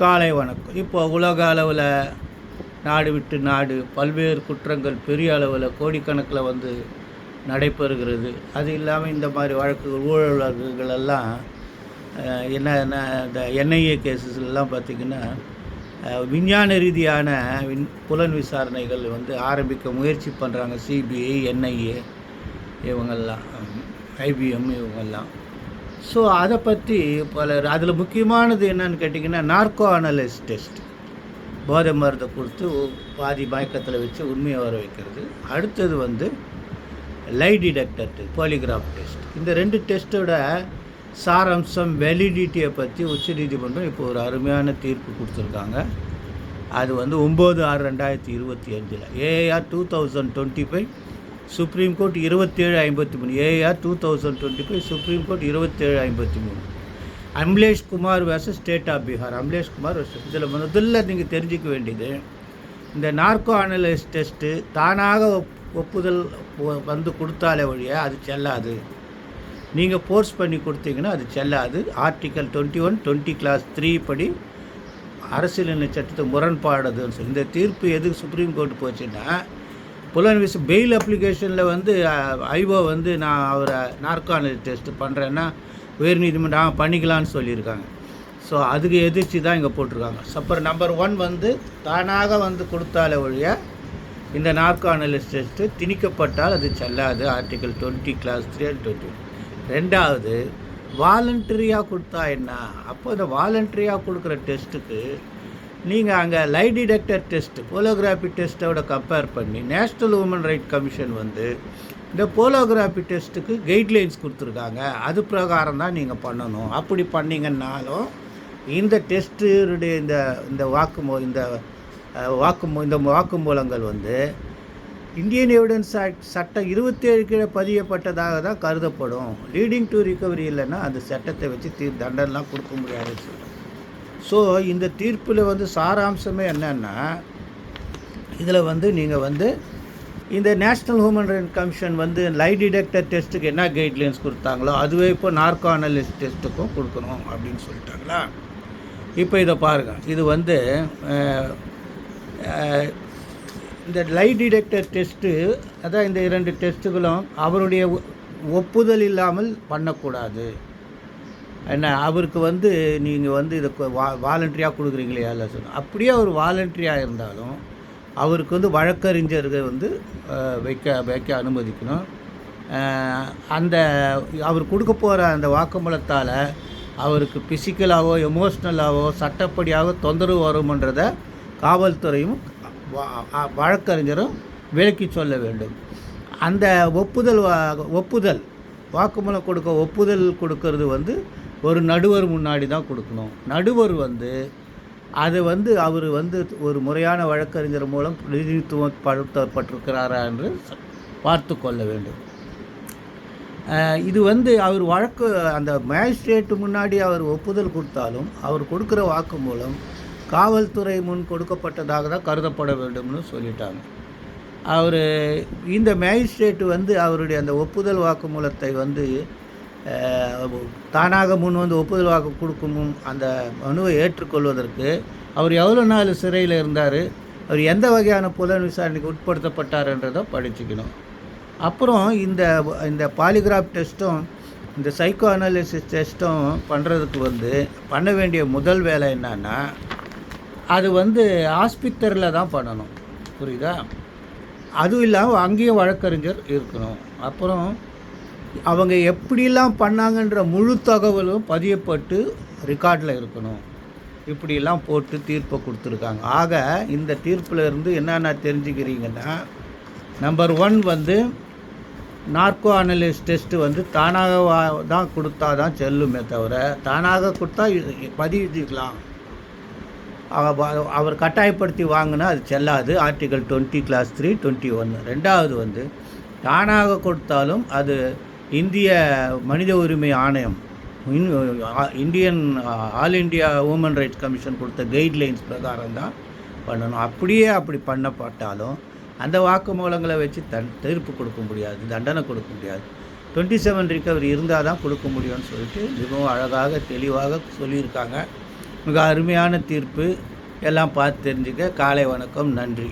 காலை வணக்கம். இப்போ உலக அளவில் நாடு விட்டு நாடு பல்வேறு குற்றங்கள் பெரிய அளவில் கோடிக்கணக்கில் வந்து நடைபெறுகிறது. அது இல்லாமல் இந்த மாதிரி வழக்குகள் ஊழல் வழக்குகள் எல்லாம் என்ன என்ன இந்த என்ஐஏ கேசஸ்லாம் பார்த்திங்கன்னா விஞ்ஞான ரீதியான விண் புலன் விசாரணைகள் வந்து ஆரம்பிக்க முயற்சி பண்ணுறாங்க சிபிஐ என்ஐஏ இவங்கெல்லாம் ஐபிஎம் இவங்கெல்லாம். ஸோ அதை பற்றி பல அதில் முக்கியமானது என்னன்னு கேட்டிங்கன்னா நார்கோ அனலைஸ் டெஸ்ட் போதை மருந்தை கொடுத்து பாதி மயக்கத்தில் வச்சு உண்மையை வர வைக்கிறது. அடுத்தது வந்து lie detector test polygraph test இந்த ரெண்டு டெஸ்ட்டோட சாரம்சம் வெலிடிட்டியை பற்றி உச்சநீதிமன்றம் இப்போ ஒரு அருமையான தீர்ப்பு கொடுத்துருக்காங்க. அது வந்து ஒம்பது ஆறு ரெண்டாயிரத்தி இருபத்தி அஞ்சில். AR two thousand twenty five supreme court இருபத்தேழு ஐம்பத்தி மூணு AR two thousand twenty five supreme court இருபத்தேழு ஐம்பத்தி மூணு. Amlesh Kumar versus state of Bihar Amlesh Kumar இதில் முதல்ல நீங்கள் தெரிஞ்சுக்க வேண்டியது இந்த நார்கோ அனலைஸ் டெஸ்ட்டு தானாக ஒப்- ஒப்புதல் வந்து கொடுத்தாலே வழிய அது செல்லாது. நீங்கள் ஃபோர்ஸ் பண்ணி கொடுத்தீங்கன்னா அது செல்லாது. Article twenty one twenty clause three படி அரசியல் சட்டத்தை முரண்பாடுதுன்னு சொல்லி இந்த தீர்ப்பு எதுக்கு சுப்ரீம் கோர்ட் போச்சுன்னா புலன் விச பெயில் அப்ளிகேஷனில் வந்து ஐஓ வந்து நான் அவரை நார்கான டெஸ்ட் பண்ணுறேன்னா உயர்நீதிமன்றம் ஆ, பண்ணிக்கலாம்னு சொல்லியிருக்காங்க. ஸோ அதுக்கு எதிர்த்து தான் இங்கே போட்டிருக்காங்க. சப்பர் நம்பர் ஒன் வந்து தானாக வந்து கொடுத்தாலே ஒழிய இந்த நார்கோ டெஸ்ட்டு திணிக்கப்பட்டால் அது செல்லாது. Article twenty clause three and twenty ரெண்டாவது வாலண்டரியாக கொடுத்தா என்ன? அப்போ இந்த வாலண்டரியாக கொடுக்குற டெஸ்ட்டுக்கு நீங்கள் அங்கே லை டிடெக்டர் டெஸ்ட் போலோகிராஃபி டெஸ்ட்டோட கம்பேர் பண்ணி நேஷ்னல் உமன் ரைட் கமிஷன் வந்து இந்த போலோகிராஃபி டெஸ்ட்டுக்கு கைட்லைன்ஸ் கொடுத்துருக்காங்க. அது பிரகாரம் தான் நீங்கள் பண்ணணும். அப்படி பண்ணீங்கன்னாலும் இந்த டெஸ்ட்டுடைய இந்த இந்த வாக்குமூ இந்த வாக்குமூ இந்த வாக்குமூலங்கள் வந்து இந்தியன் எவிடன்ஸ் ஆக்ட் சட்டம் இருபத்தேழு கீழே பதியப்பட்டதாக தான் கருதப்படும். லீடிங் டு ரிகவரி இல்லைன்னா அந்த சட்டத்தை வச்சு தீ தண்டனைலாம் கொடுக்க முடியாதுன்னு சொல்லுவோம் ஸோ இந்த தீர்ப்பில் வந்து சாராம்சமே என்னென்னா இதில் வந்து நீங்கள் வந்து இந்த நேஷ்னல் ஹியூமன் ரைட் கமிஷன் வந்து லை டிடெக்டர் டெஸ்ட்டுக்கு என்ன கைட்லைன்ஸ் கொடுத்தாங்களோ அதுவே இப்போ நார்கானலிஸ்ட் டெஸ்ட்டுக்கும் கொடுக்கணும் அப்படின்னு சொல்லிட்டாங்களா? இப்போ இதை பாருங்கள் இது வந்து இந்த லை டிடெக்டர் டெஸ்ட்டு அதான் இந்த இரண்டு டெஸ்ட்டுகளும் அவருடைய ஒ- ஒப்புதல் இல்லாமல் பண்ணக்கூடாது. என்ன அவருக்கு வந்து நீங்கள் வந்து இதை வா வாலண்ட்ரியாக கொடுக்குறீங்களே இல்லை சொன்னால் அப்படியே அவர் வாலண்டரியாக இருந்தாலும் அவருக்கு வந்து வழக்கறிஞர்கள் வந்து வைக்க வைக்க அனுமதிக்கணும். அந்த அவர் கொடுக்க போகிற அந்த வாக்குமூலத்தால் அவருக்கு ஃபிசிக்கலாகவோ எமோஷ்னலாகவோ சட்டப்படியாக தொந்தரவு வருமன்றதை காவல்துறையும் வழக்கறிஞரும் விலக்கி சொல்ல வேண்டும். அந்த ஒப்புதல் வா- ஒப்புதல் வாக்குமூலம் கொடுக்க ஒப்புதல் கொடுக்கறது வந்து ஒரு நடுவர் முன்னாடி தான் கொடுக்கணும். நடுவர் வந்து அது வந்து அவர் வந்து ஒரு முறையான வழக்கறிஞர் மூலம் பிரதிநிதித்துவப்படுத்தப்பட்டிருக்கிறாரா என்று பார்த்து கொள்ள வேண்டும். இது வந்து அவர் வழக்கு அந்த மேஜிஸ்ட்ரேட்டு முன்னாடி அவர் ஒப்புதல் கொடுத்தாலும் அவர் கொடுக்குற வாக்கு மூலம் காவல்துறை முன் கொடுக்கப்பட்டதாக தான் கருதப்பட வேண்டும்னு சொல்லிட்டாங்க. அவர் இந்த மேஜிஸ்ட்ரேட்டு வந்து அவருடைய அந்த ஒப்புதல் வாக்குமூலத்தை வந்து தானாக முன் வந்து ஒப்புதல் வாக்கு கொடுக்கும் அந்த மனுவை ஏற்றுக்கொள்வதற்கு அவர் எவ்வளோ நாள் சிறையில் இருந்தார்? அவர் எந்த வகையான புலன் விசாரணைக்கு உட்படுத்தப்பட்டார்ன்றதை படிச்சுக்கணும். அப்புறம் இந்த இந்த பாலிகிராஃப் டெஸ்ட்டும் இந்த சைக்கோ அனாலிசிஸ் டெஸ்ட்டும் பண்ணுறதுக்கு வந்து பண்ண வேண்டிய முதல் வேலை என்னன்னா அது வந்து ஆஸ்பத்திரியில் தான் பண்ணணும். புரியுதா? அதுவும் இல்லாமல் அங்கேயும் வழக்கறிஞர் இருக்கணும். அப்புறம் அவங்க எப்படிலாம் பண்ணாங்கன்ற முழு தகவலும் பதியப்பட்டு ரெக்கார்டில் இருக்கணும். இப்படியெல்லாம் போட்டு தீர்ப்பை கொடுத்துருக்காங்க. ஆக இந்த தீர்ப்பில் இருந்து என்னென்ன தெரிஞ்சுக்கிறீங்கன்னா நம்பர் ஒன் வந்து நார்கோ அனலிஸ் டெஸ்ட்டு வந்து தானாக தான் கொடுத்தா தான் செல்லுமே தவிர தானாக கொடுத்தா பதிவிக்கலாம் அவ- அவர் கட்டாயப்படுத்தி வாங்கினா அது செல்லாது. Article twenty clause three twenty ஒன்று ரெண்டாவது வந்து தானாக கொடுத்தாலும் அது இந்திய மனித உரிமை ஆணையம் Indian all India women rights commission கொடுத்த கைட்லைன்ஸ் பிரகாரம் தான் பண்ணணும். அப்படியே அப்படி பண்ணப்பட்டாலும் அந்த வாக்குமூலங்களை வச்சு தன் தீர்ப்பு கொடுக்க முடியாது தண்டனை கொடுக்க முடியாது. டுவெண்ட்டி செவன் ரிகவரி இருந்தால் தான் கொடுக்க முடியும்னு சொல்லிட்டு மிகவும் அழகாக தெளிவாக சொல்லியிருக்காங்க. மிக அருமையான தீர்ப்பு. எல்லாம் பார்த்து தெரிஞ்சுக்க காலை வணக்கம் நன்றி.